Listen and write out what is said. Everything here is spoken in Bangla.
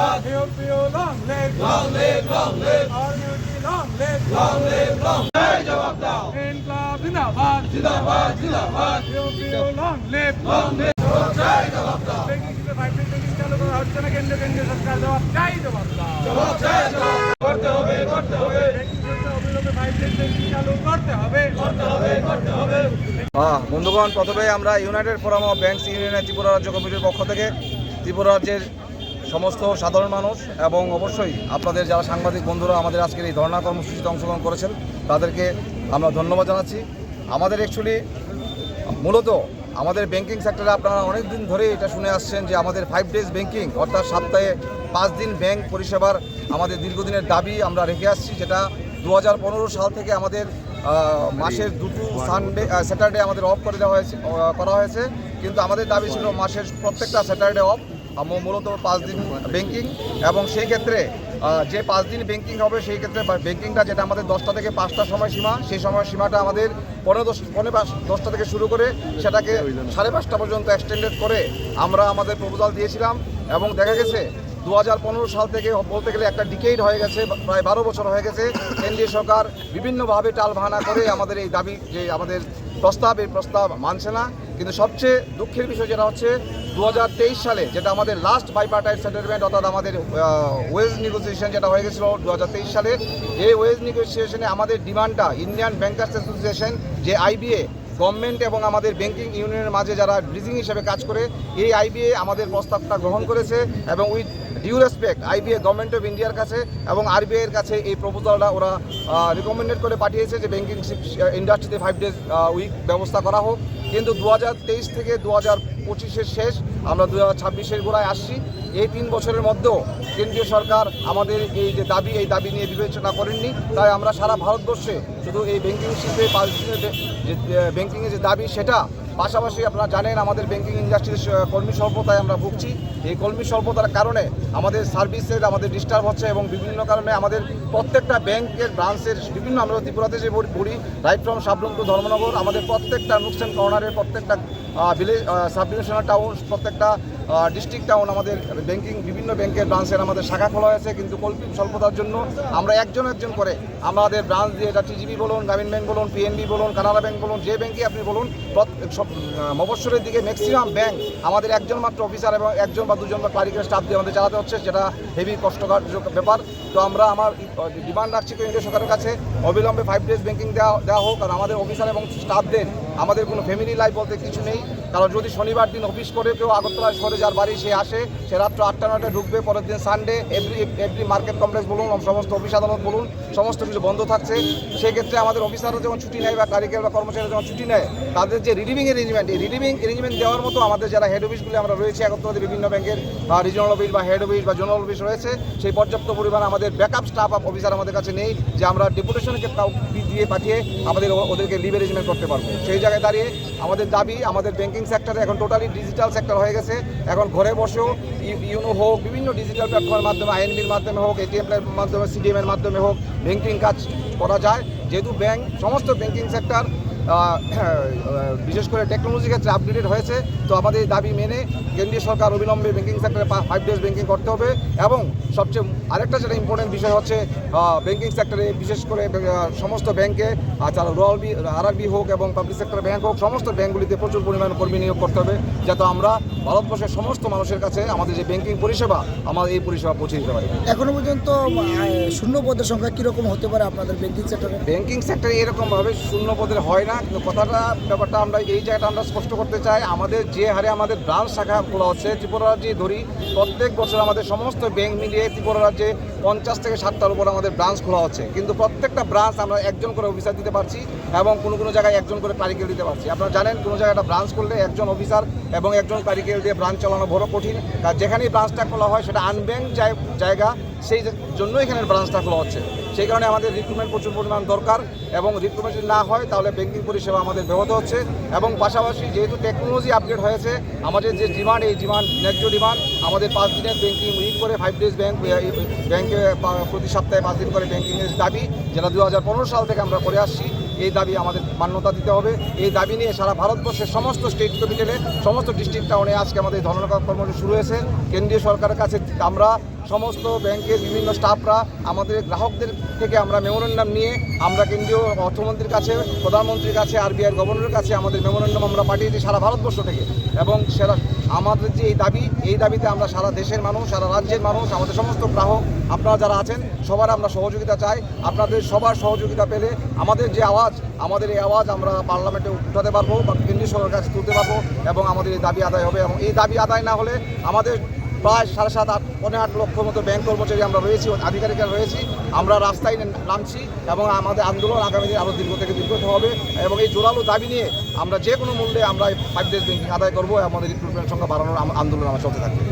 Bad. Hail Pio, long live. Long live, long live. RUT, long live. Long live, long live. Jawab dao. Inqilab zindabad. Zindabad, zindabad. Hail Pio, long live. Long live. Jawab dao. Jawab dao. হচ্ছে না কেন্দ্র কেন্দ্রীয় সরকার জবাব চাই জবাব জবাব চাই করতে হবে করতে হবে বন্ধুগণ প্রথমে আমরা ইউনাইটেড ফোরাম অফ ব্যাংকস ইউনিয়নের ত্রিপুরা রাজ্য কমিটির পক্ষ থেকে ত্রিপুরা রাজ্যের সমস্ত সাধারণ মানুষ এবং অবশ্যই আপনাদের যারা সাংবাদিক বন্ধুরা আমাদের আজকের এই ধর্ণা কর্মসূচিতে অংশগ্রহণ করেছেন, তাদেরকে আমরা ধন্যবাদ জানাচ্ছি। আমাদের অ্যাকচুয়ালি মূলত আমাদের ব্যাংকিং সেক্টরে আপনারা অনেক দিন ধরে এটা শুনে আসছেন যে আমাদের ফাইভ ডেজ ব্যাংকিং অর্থাৎ সপ্তাহে পাঁচ দিন ব্যাংক পরিষেবার আমাদের দীর্ঘদিনের দাবি আমরা রেখে আসছি, যেটা দু হাজার পনেরো সাল থেকে আমাদের মাসের দুটো সানডে স্যাটারডে আমাদের অফ করে দেওয়া হয়েছে করা হয়েছে। কিন্তু আমাদের দাবি ছিল মাসের প্রত্যেকটা স্যাটারডে অফ মূলত পাঁচ দিন ব্যাংকিং এবং সেই ক্ষেত্রে যে পাঁচ দিন ব্যাংকিং হবে, সেই ক্ষেত্রে ব্যাংকিংটা যেটা আমাদের দশটা থেকে পাঁচটা সময় সীমা সেই সময় সীমাটা আমাদের পনেরো দশ, পনেরো পাঁচ, দশটা থেকে শুরু করে সেটাকে সাড়ে পাঁচটা পর্যন্ত এক্সটেন্ডেড করে আমরা আমাদের প্রপোজাল দিয়েছিলাম এবং দেখা গেছে দু হাজার পনেরো সাল থেকে বলতে গেলে একটা ডিকেইড হয়ে গেছে, প্রায় বারো বছর হয়ে গেছে, কেন্দ্রীয় সরকার বিভিন্নভাবে টাল টালভানা করে আমাদের এই দাবি যে আমাদের প্রস্তাব, এই প্রস্তাব মানছে না। কিন্তু সবচেয়ে দুঃখের বিষয় যেটা হচ্ছে দু হাজার তেইশ সালে যেটা আমাদের লাস্ট বাইপার্টাইট সেটেলমেন্ট অর্থাৎ আমাদের ওয়েজ নেগোসিয়েশন যেটা হয়ে গেছিল দু সালে, এই ওয়েজ নেগোসিয়েশনে আমাদের ডিমান্ডটা ইন্ডিয়ান ব্যাংকার্স অ্যাসোসিয়েশন যে আইবিএ গভর্নমেন্ট এবং আমাদের ব্যাংকিং ইউনিয়নের মাঝে যারা ব্রিজিং হিসেবে কাজ করে, এই আইবিএ আমাদের প্রস্তাবটা গ্রহণ করেছে এবং with due respect IBA government of ইন্ডিয়ার কাছে এবং আরবিআই এর কাছে এই প্রপোজালটা ওরা রিকমেন্ডেড করে পাঠিয়েছে যে ব্যাঙ্কিং ইন্ডাস্ট্রিতে ফাইভ ডেজ উইক ব্যবস্থা করা হোক। কিন্তু দু হাজার তেইশ থেকে দু হাজার পঁচিশের শেষ, আমরা দু হাজার ছাব্বিশের গোড়ায় আসছি। এই তিন বছরের মধ্যেও কেন্দ্রীয় সরকার আমাদের এই যে দাবি, এই দাবি নিয়ে বিবেচনা করেননি। তাই আমরা সারা ভারতবর্ষে শুধু এই ব্যাংকিং শিল্পে যে- ব্যাংকিংয়ের যে দাবি, সেটা পাশাপাশি আপনারা জানেন আমাদের ব্যাংকিং ইন্ডাস্ট্রির কর্মী স্বল্পতায় আমরা ভুগছি। এই কর্মী স্বল্পতার কারণে আমাদের সার্ভিসের আমাদের ডিস্টার্ব হচ্ছে এবং বিভিন্ন কারণে আমাদের প্রত্যেকটা ব্যাংকের ব্রাঞ্চের বিভিন্ন, আমরা ত্রিপুরাতে যে পড়ি right from Sabroom to Dharmanagar আমাদের প্রত্যেকটা নুকস অ্যান্ড কর্নারের প্রত্যেকটা ভিলেজ সাব টাউন প্রত্যেকটা ডিস্ট্রিক্ট টাউন আমাদের ব্যাংকিং বিভিন্ন ব্যাংকের ব্রাঞ্চের আমাদের শাখা খোলা হয়েছে, কিন্তু কল্পি স্বল্পতার জন্য আমরা একজন একজন করে আমাদের ব্রাঞ্চ দিয়ে এটা টিজিবি বলুন গ্রামীণ ব্যাংক বলুন পিএনবি বলুন কানাড়া ব্যাংক বলুন, যে ব্যাংকে আপনি বলুন সব দিকে ম্যাক্সিমাম ব্যাংক আমাদের একজন মাত্র অফিসার এবং একজন বা দুজন বা ক্লারিক্যাল স্টাফ দিয়ে আমাদের চালাতে হচ্ছে, যেটা হেভি কষ্টকর ব্যাপার। তো আমরা আমার ডিমান্ড রাখছি কেন্দ্রীয় সরকারের কাছে। অবিলম্বে ফাইভ ডেজ ব্যাংকিং দেওয়া দেওয়া হোক, আর আমাদের অফিসার এবং স্টাফদের আমাদের কোনো ফ্যামিলি লাইফ বলতে কিছু নেই। কারণ যদি শনিবার দিন অফিস করে কেউ আগরতলা শহরে যার বাড়ি সে আসে, সে রাত্র আটটা নয়টায় ঢুকবে, পরের দিন Sunday every every market complex বলুন সমস্ত অফিস আদালত বলুন, সমস্ত কিছু বন্ধ থাকছে। সেক্ষেত্রে আমাদের অফিসাররা যখন ছুটি নেয় বা কারিগর বা কর্মচারীরা যখন ছুটি নেয়, তাদের যে রিলিভিং অ্যারেঞ্জমেন্ট এই রিলিভিং অ্যারেঞ্জমেন্ট দেওয়ার মতো আমাদের যারা হেড অফিসগুলি আমরা রয়েছে আগরতলাতে বিভিন্ন ব্যাংকের বা রিজনাল অফিস বা হেড অফিস বা জোনাল অফিস রয়েছে, সেই পর্যাপ্ত পরিমাণ আমাদের ব্যাকআপ স্টাফ অফিসার আমাদের কাছে নেই, যে আমরা ডেপুটেশনকে দিয়ে পাঠিয়ে আমাদের ওদেরকে লিভ অ্যারেঞ্জমেন্ট করতে পারব। সেই জায়গায় দাঁড়িয়ে আমাদের দাবি, আমাদের ব্যাঙ্কিং সেক্টরে এখন টোটালি ডিজিটাল সেক্টর হয়ে গেছে। এখন ঘরে বসেও ইউনো হোক, বিভিন্ন ডিজিটাল প্ল্যাটফর্মের মাধ্যমে আইএনবির মাধ্যমে হোক এটিএম এর মাধ্যমে সিডিএম এর মাধ্যমে হোক ব্যাঙ্কিং কাজ করা যায়। যেহেতু ব্যাংক সমস্ত ব্যাঙ্কিং সেক্টর বিশেষ করে টেকনোলজি ক্ষেত্রে আপডেটেড হয়েছে। তো আমাদের দাবি মেনে কেন্দ্রীয় সরকার অবিলম্বে ব্যাঙ্কিং সেক্টরে ফাইভ ডেজ ব্যাঙ্কিং করতে হবে। এবং সবচেয়ে আরেকটা যেটা ইম্পর্টেন্ট বিষয় হচ্ছে ব্যাঙ্কিং সেক্টরে বিশেষ করে সমস্ত ব্যাংকে যারা রয়্যাল বি আরআরবি হোক এবং পাবলিক সেক্টর ব্যাংক হোক সমস্ত ব্যাংকগুলিতে প্রচুর পরিমাণ কর্মী নিয়োগ করতে হবে। যাতে আমরা ভারতবর্ষের সমস্ত মানুষের কাছে আমাদের যে ব্যাংকিং পরিষেবা আমাদের এই পরিষেবা পৌঁছে দিতে পারি। এখনও পর্যন্ত শূন্য পদের সংখ্যা কীরকম হতে পারে আপনাদের ব্যাংকিং সেক্টরে ব্যাংকিং সেক্টরে এরকমভাবে শূন্য পদের হয় না। কথাটা, ব্যাপারটা আমরা, এই জায়গাটা আমরা স্পষ্ট করতে চাই। আমাদের যে হারে আমাদের ব্রাঞ্চ শাখা খোলা হচ্ছে ত্রিপুরা রাজ্যে ধরি, প্রত্যেক বছর আমাদের সমস্ত ব্যাংক মিলিয়ে ত্রিপুরা রাজ্যে পঞ্চাশ থেকে ষাটটার উপর আমাদের ব্রাঞ্চ খোলা হচ্ছে। কিন্তু প্রত্যেকটা ব্রাঞ্চ আমরা একজন করে অফিসার দিতে পারছি এবং কোনো কোনো জায়গায় একজন করে ক্লারিক্যাল দিতে পারছি। আপনারা জানেন, কোনো জায়গায় একটা ব্রাঞ্চ করলে একজন অফিসার এবং একজন ক্লারিক্যাল দিয়ে ব্রাঞ্চ চালানো বড় কঠিন। যেখানেই ব্রাঞ্চটা খোলা হয়, সেটা আনব্যাংক জায়গা সেই জন্য এখানে ব্রাঞ্চটা খোলা হচ্ছে। সেই কারণে আমাদের রিক্রুটমেন্ট প্রচুর পরিমাণ দরকার এবং রিক্রুটমেন্ট যদি না হয়, তাহলে ব্যাংকিং পরিষেবা আমাদের ব্যাহত হচ্ছে এবং পাশাপাশি যেহেতু টেকনোলজি আপডেট হয়েছে, আমাদের যে ডিমান্ড এই ডিমান্ড ন্যায্য ডিমান্ড আমাদের পাঁচ দিনের ব্যাংকিং উইক করে ফাইভ ডেজ ব্যাংক ব্যাংকে প্রতি সপ্তাহে পাঁচ দিন করে ব্যাংকিংয়ের দাবি, যেটা দু হাজার পনেরো সাল থেকে আমরা করে আসছি, এই দাবি আমাদের মান্যতা দিতে হবে। এই দাবি নিয়ে সারা ভারতবর্ষের সমস্ত স্টেট ক্যাপিটালে সমস্ত ডিস্ট্রিক্ট টাউনে আজকে আমাদের ধর্ণা কর্মসূচি শুরু হয়েছে। কেন্দ্রীয় সরকারের কাছে আমরা সমস্ত ব্যাংকের বিভিন্ন স্টাফরা আমাদের গ্রাহকদের থেকে আমরা মেমোরেন্ডাম নিয়ে আমরা কেন্দ্রীয় অর্থমন্ত্রীর কাছে, প্রধানমন্ত্রীর কাছে আরবিআই গভর্নরের কাছে আমাদের মেমোরেন্ডাম আমরা পাঠিয়েছি সারা ভারতবর্ষ থেকে। এবং সেরা, আমাদের যে এই দাবি, এই দাবিতে আমরা সারা দেশের মানুষ, সারা রাজ্যের মানুষ, আমাদের সমস্ত গ্রাহক, আপনারা যারা আছেন, সবার আমরা সহযোগিতা চাই। আপনাদের সবার সহযোগিতা পেলে আমাদের যে আওয়াজ, আমাদের এই আওয়াজ আমরা পার্লামেন্টে উঠাতে পারব বা কেন্দ্রীয় সরকারের কাছে তুলতে পারব এবং আমাদের এই দাবি আদায় হবে। এবং এই দাবি আদায় না হলে আমাদের প্রায় সাড়ে সাত আট পনেরো আট লক্ষ মতো ব্যাংক কর্মচারী আমরা রয়েছি আধিকারিকরা রয়েছি। আমরা রাস্তায় নামছি এবং আমাদের আন্দোলন আগামী দিন আরও দীর্ঘ থেকে দীর্ঘ হবে এবং এই জোরালো দাবি নিয়ে আমরা যে কোনো মূল্যে আমরা ফাইভ ডেজ ব্যাংকিং আদায় করব আমাদের রিক্রুটমেন্ট সংখ্যা বাড়ানোর আন্দোলন আমরা চলতে থাকবে।